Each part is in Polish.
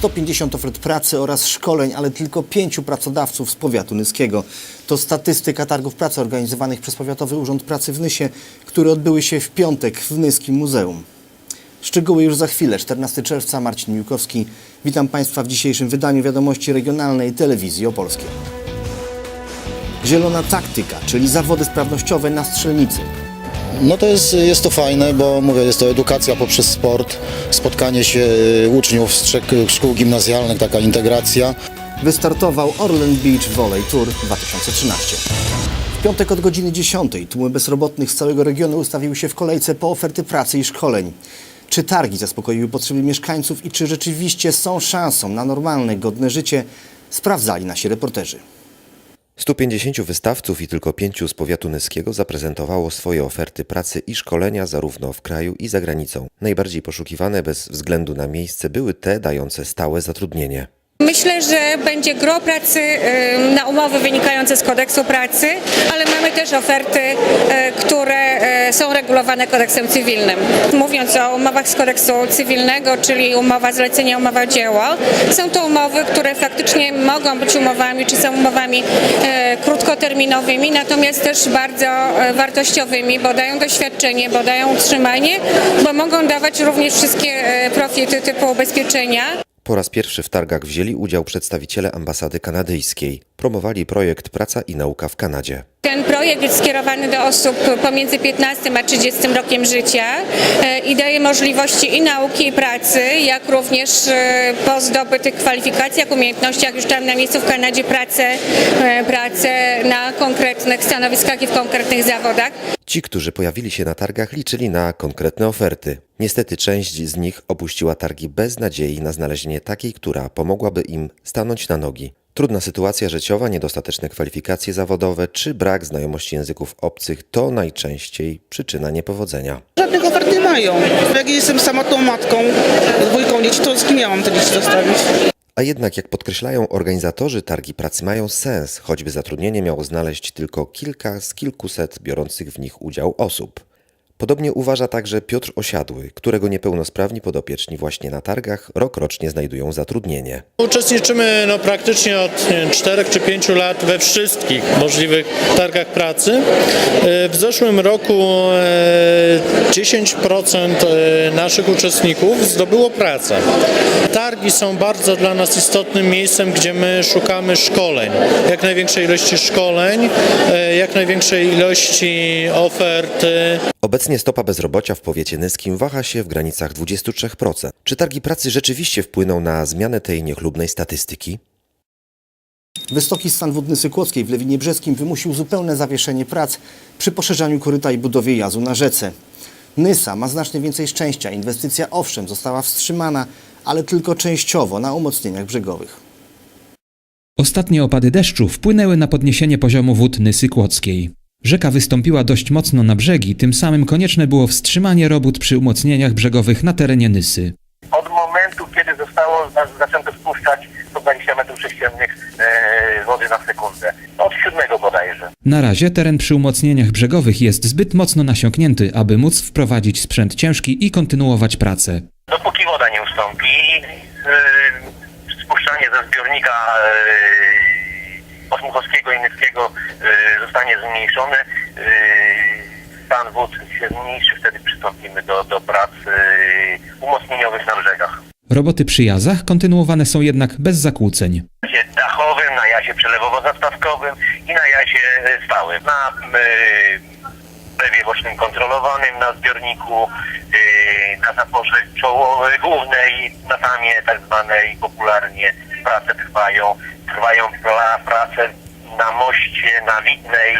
Ponad 150 ofert pracy oraz szkoleń, ale tylko pięciu pracodawców z powiatu nyskiego. To statystyka targów pracy organizowanych przez Powiatowy Urząd Pracy w Nysie, które odbyły się w piątek w Nyskim Muzeum. Szczegóły już za chwilę, 14 czerwca, Marcin Miłkowski. Witam Państwa w dzisiejszym wydaniu Wiadomości Regionalnej Telewizji Opolskiej. Zielona taktyka, czyli zawody sprawnościowe na strzelnicy. No to jest, jest to fajne, bo mówię, jest to edukacja poprzez sport, spotkanie się y, uczniów z trzech szkół gimnazjalnych, taka integracja. Wystartował Orlen Beach Volley Tour 2013. W piątek od godziny 10 tłumy bezrobotnych z całego regionu ustawiły się w kolejce po oferty pracy i szkoleń. Czy targi zaspokoiły potrzeby mieszkańców i czy rzeczywiście są szansą na normalne, godne życie, sprawdzali nasi reporterzy. 150 wystawców i tylko pięciu z powiatu nyskiego zaprezentowało swoje oferty pracy i szkolenia zarówno w kraju i za granicą. Najbardziej poszukiwane bez względu na miejsce były te dające stałe zatrudnienie. Myślę, że będzie gro pracy y, na umowy wynikające z kodeksu pracy, ale mamy też oferty, y, które y, są regulowane kodeksem cywilnym. Mówiąc o umowach z kodeksu cywilnego, czyli umowa zlecenia, umowa dzieła, są to umowy, które faktycznie mogą być umowami, czy są umowami krótkoterminowymi, natomiast też bardzo wartościowymi, bo dają doświadczenie, bo dają utrzymanie, bo mogą dawać również wszystkie profity typu ubezpieczenia. Po raz pierwszy w targach wzięli udział przedstawiciele ambasady kanadyjskiej. Promowali projekt Praca i Nauka w Kanadzie. Ten projekt jest skierowany do osób pomiędzy 15 a 30 rokiem życia e, i daje możliwości i nauki, i pracy, jak również e, po zdobytych kwalifikacjach, umiejętnościach już tam na miejscu w Kanadzie pracę, e, pracę na konkretnych stanowiskach i w konkretnych zawodach. Ci, którzy pojawili się na targach, liczyli na konkretne oferty. Niestety część z nich opuściła targi bez nadziei na znalezienie takiej, która pomogłaby im stanąć na nogi. Trudna sytuacja życiowa, niedostateczne kwalifikacje zawodowe czy brak znajomości języków obcych to najczęściej przyczyna niepowodzenia. Żadnych ofert nie mają. Jak jestem samotną matką, dwójką dzieci, to z kim ja mam te dzieci zostawić? A jednak, jak podkreślają organizatorzy, targi pracy mają sens, choćby zatrudnienie miało znaleźć tylko kilka z kilkuset biorących w nich udział osób. Podobnie uważa także Piotr Osiadły, którego niepełnosprawni podopieczni właśnie na targach rok rocznie znajdują zatrudnienie. Uczestniczymy no, praktycznie od nie wiem, 4 czy 5 lat we wszystkich możliwych targach pracy. E, W zeszłym roku e, 10% e, naszych uczestników zdobyło pracę. Targi są bardzo dla nas istotnym miejscem, gdzie my szukamy szkoleń, jak największej ilości szkoleń, e, jak największej ilości ofert. e, Obecnie stopa bezrobocia w powiecie nyskim waha się w granicach 23%. Czy targi pracy rzeczywiście wpłyną na zmianę tej niechlubnej statystyki? Wysoki stan wódny Sykłockiej w Lewinie Brzeskim wymusił zupełne zawieszenie prac przy poszerzaniu koryta i budowie jazu na rzece. Nysa ma znacznie więcej szczęścia. Inwestycja owszem została wstrzymana, ale tylko częściowo na umocnieniach brzegowych. Ostatnie opady deszczu wpłynęły na podniesienie poziomu wód Nysy Kłodzkiej. Rzeka wystąpiła dość mocno na brzegi, tym samym konieczne było wstrzymanie robót przy umocnieniach brzegowych na terenie Nysy. od momentu, kiedy zostało za- zaczęto spuszczać 120 metrów sześciennych e, wody na sekundę. Od siódmego bodajże. Na razie teren przy umocnieniach brzegowych jest zbyt mocno nasiąknięty, aby móc wprowadzić sprzęt ciężki i kontynuować pracę. Dopóki woda nie ustąpi, e, spuszczanie ze zbiornika e, Osmuchowskiego i Nyskiego e, zostanie zmniejszone. Stan wód się zmniejszy, wtedy przystąpimy do, do prac e, umocnieniowych na brzegach. Roboty przy jazach kontynuowane są jednak bez zakłóceń. jazie dachowym, na jazie przelewowo-zastawkowym i na jazie stałym. Na y, lewie właśnie kontrolowanym, na zbiorniku, y, na zaporze czołowej, głównej, na tamie tak zwanej popularnie prace trwają. Trwają pra, prace na moście, na Widnej,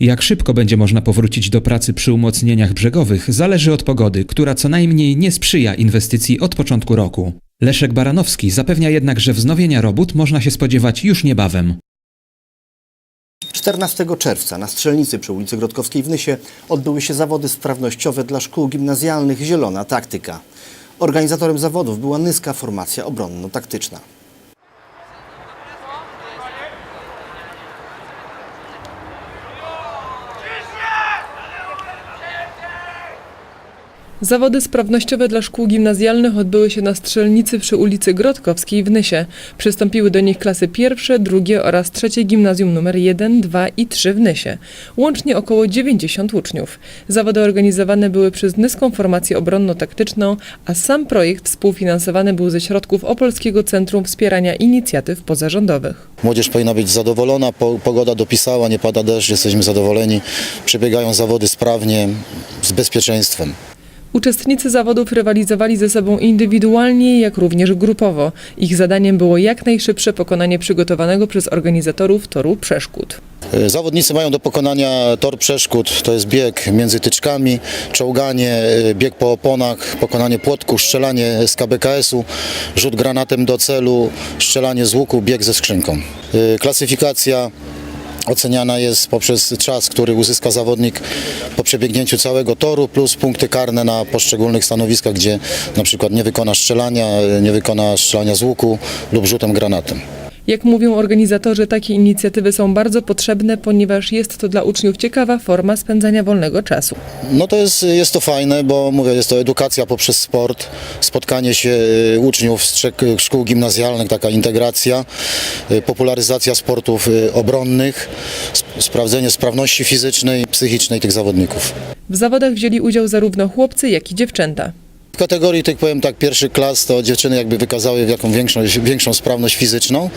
Jak szybko będzie można powrócić do pracy przy umocnieniach brzegowych, zależy od pogody, która co najmniej nie sprzyja inwestycji od początku roku. Leszek Baranowski zapewnia jednak, że wznowienia robót można się spodziewać już niebawem. 14 czerwca na strzelnicy przy ulicy Grodkowskiej w Nysie odbyły się zawody sprawnościowe dla szkół gimnazjalnych Zielona Taktyka. Organizatorem zawodów była Nyska Formacja Obronno-Taktyczna. Zawody sprawnościowe dla szkół gimnazjalnych odbyły się na strzelnicy przy ulicy Grodkowskiej w Nysie. Przystąpiły do nich klasy pierwsze, drugie oraz trzecie gimnazjum nr 1, 2 i 3 w Nysie. Łącznie około 90 uczniów. Zawody organizowane były przez Nyską Formację Obronno-Taktyczną, a sam projekt współfinansowany był ze środków Opolskiego Centrum Wspierania Inicjatyw Pozarządowych. Młodzież powinna być zadowolona, po, pogoda dopisała, nie pada deszcz, jesteśmy zadowoleni. Przebiegają zawody sprawnie, z bezpieczeństwem. Uczestnicy zawodów rywalizowali ze sobą indywidualnie, jak również grupowo. Ich zadaniem było jak najszybsze pokonanie przygotowanego przez organizatorów toru przeszkód. Zawodnicy mają do pokonania tor przeszkód, to jest bieg między tyczkami, czołganie, e, bieg po oponach, pokonanie płotku, strzelanie z KBKS-u, rzut granatem do celu, strzelanie z łuku, bieg ze skrzynką. E, Klasyfikacja oceniana jest poprzez czas, który uzyska zawodnik po przebiegnięciu całego toru, plus punkty karne na poszczególnych stanowiskach, gdzie na przykład nie wykona strzelania, nie wykona strzelania z łuku lub rzutem granatem. Jak mówią organizatorzy, takie inicjatywy są bardzo potrzebne, ponieważ jest to dla uczniów ciekawa forma spędzania wolnego czasu. No to jest, jest to fajne, bo mówię, jest to edukacja poprzez sport, spotkanie się y, uczniów z trzech szkół gimnazjalnych, taka integracja, y, popularyzacja sportów y, obronnych, sp- sprawdzenie sprawności fizycznej i psychicznej tych zawodników. W zawodach wzięli udział zarówno chłopcy, jak i dziewczęta. W kategorii tych powiem tak pierwszych klas to dziewczyny jakby wykazały jaką większą, większą sprawność fizyczną.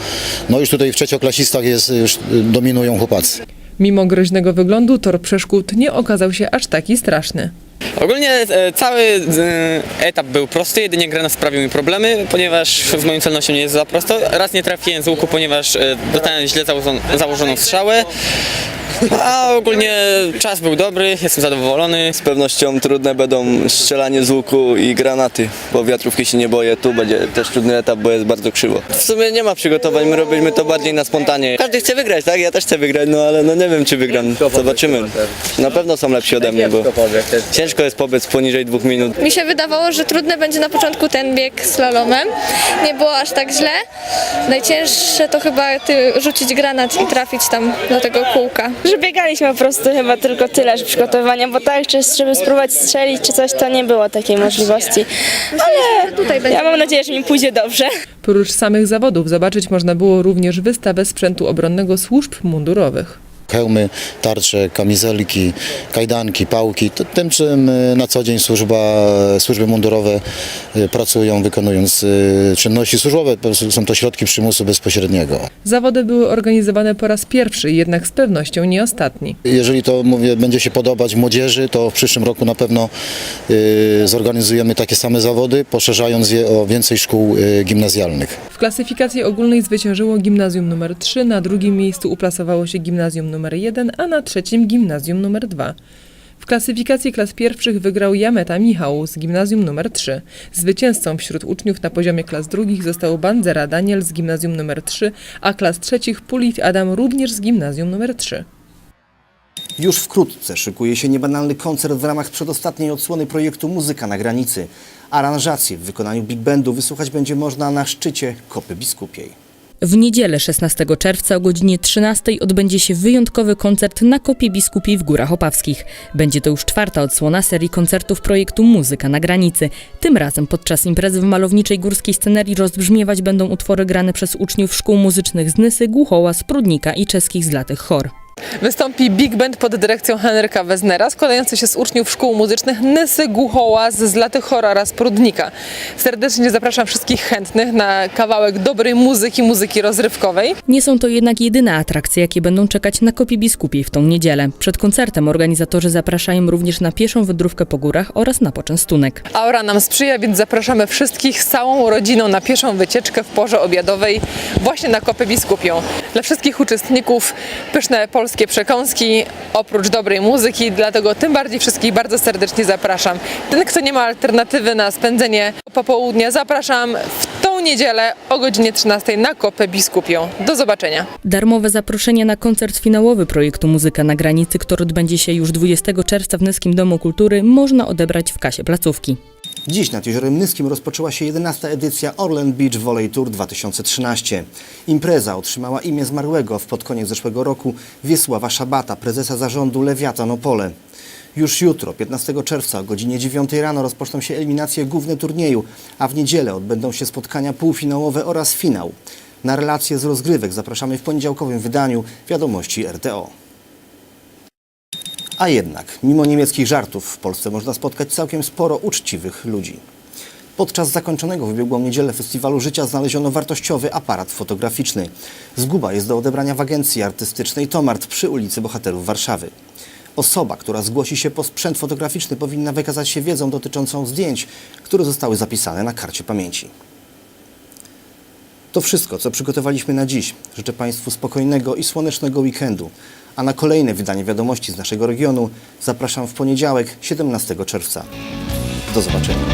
No już tutaj w trzecioklasistach jest, już y, dominują chłopacy. Mimo groźnego wyglądu, tor przeszkód nie okazał się aż taki straszny. Ogólnie e, cały e, etap był prosty, jedynie granat sprawił mi problemy, ponieważ z moją celnością nie jest za prosto. Raz nie trafiłem z łuku, ponieważ e, dostałem źle założoną, założoną strzałę. A ogólnie czas był dobry, jestem zadowolony. Z pewnością trudne będą strzelanie z łuku i granaty, bo wiatrówki się nie boję. Tu będzie też trudny etap, bo jest bardzo krzywo. W sumie nie ma przygotowań, my robimy to bardziej na spontanie. Każdy chce wygrać, tak? Ja też chcę wygrać, no ale no nie wiem czy wygram. Zobaczymy. Na pewno są lepsi ode mnie, bo ciężko jest pobiec poniżej dwóch minut. Mi się wydawało, że trudny będzie na początku ten bieg slalomem. Nie było aż tak źle. Najcięższe to chyba ty rzucić granat i trafić tam do tego kółka. Że biegaliśmy po prostu chyba tylko tyle, że przygotowania, bo tak, żeby spróbować strzelić czy coś, to nie było takiej możliwości. Ale ja mam nadzieję, że mi pójdzie dobrze. Prócz samych zawodów zobaczyć można było również wystawę sprzętu obronnego służb mundurowych. Hełmy, tarcze, kamizelki, kajdanki, pałki, to, tym czym y, na co dzień służba, służby mundurowe y, pracują, wykonując y, czynności służbowe. Są to środki przymusu bezpośredniego. Zawody były organizowane po raz pierwszy, jednak z pewnością nie ostatni. Jeżeli to mówię, będzie się podobać młodzieży, to w przyszłym roku na pewno zorganizujemy takie same zawody, poszerzając je o więcej szkół gimnazjalnych. W klasyfikacji ogólnej zwyciężyło gimnazjum nr 3, na drugim miejscu uplasowało się gimnazjum nr 1, a na trzecim gimnazjum nr 2. W klasyfikacji klas pierwszych wygrał Jameta Michał z gimnazjum nr 3. Zwycięzcą wśród uczniów na poziomie klas drugich został Bandzera Daniel z gimnazjum nr 3, a klas trzecich Pulit Adam również z gimnazjum nr 3. Już wkrótce szykuje się niebanalny koncert w ramach przedostatniej odsłony projektu Muzyka na granicy. Aranżacje w wykonaniu big bandu wysłuchać będzie można na szczycie Kopy Biskupiej. W niedzielę 16 czerwca o godzinie 13 odbędzie się wyjątkowy koncert na Kopie Biskupiej w Górach Opawskich. Będzie to już czwarta odsłona serii koncertów projektu Muzyka na granicy. Tym razem podczas imprezy w malowniczej górskiej scenerii rozbrzmiewać będą utwory grane przez uczniów szkół muzycznych z Nysy, Głuchoła, Sprudnika i czeskich zlatych chor. Wystąpi Big Band pod dyrekcją Henryka Weznera, składający się z uczniów szkół muzycznych Nysy, Głuchoła, z Zlatych Chor oraz Prudnika. Serdecznie zapraszam wszystkich chętnych na kawałek dobrej muzyki, muzyki rozrywkowej. Nie są to jednak jedyne atrakcje, jakie będą czekać na Kopie Biskupiej w tą niedzielę. Przed koncertem organizatorzy zapraszają również na pieszą wędrówkę po górach oraz na poczęstunek. Aura nam sprzyja, więc zapraszamy wszystkich z całą rodziną na pieszą wycieczkę w porze obiadowej właśnie na Kopę Biskupią. Dla wszystkich uczestników pyszne polskie przekąski, oprócz dobrej muzyki, dlatego tym bardziej wszystkich bardzo serdecznie zapraszam. Ten, kto nie ma alternatywy na spędzenie popołudnia, zapraszam w tą niedzielę o godzinie 13 na Kopę Biskupią. Do zobaczenia. Darmowe zaproszenie na koncert finałowy projektu Muzyka na granicy, który odbędzie się już 20 czerwca w Nyskim Domu Kultury, można odebrać w kasie placówki. Dziś nad Jeziorem Nyskim rozpoczęła się 11. edycja Orland Beach Volley Tour 2013. Impreza otrzymała imię zmarłego w pod koniec zeszłego roku Wiesława Szabata, prezesa zarządu Lewiatan Opole. Już jutro, 15 czerwca o godzinie 9 rano rozpoczną się eliminacje główne turnieju, a w niedzielę odbędą się spotkania półfinałowe oraz finał. Na relacje z rozgrywek zapraszamy w poniedziałkowym wydaniu wiadomości RTO. A jednak, mimo niemieckich żartów, w Polsce można spotkać całkiem sporo uczciwych ludzi. Podczas zakończonego w ubiegłą niedzielę Festiwalu Życia znaleziono wartościowy aparat fotograficzny. Zguba jest do odebrania w agencji artystycznej Tomart przy ulicy Bohaterów Warszawy. Osoba, która zgłosi się po sprzęt fotograficzny powinna wykazać się wiedzą dotyczącą zdjęć, które zostały zapisane na karcie pamięci. To wszystko, co przygotowaliśmy na dziś. Życzę Państwu spokojnego i słonecznego weekendu. A na kolejne wydanie wiadomości z naszego regionu zapraszam w poniedziałek, 17 czerwca. Do zobaczenia.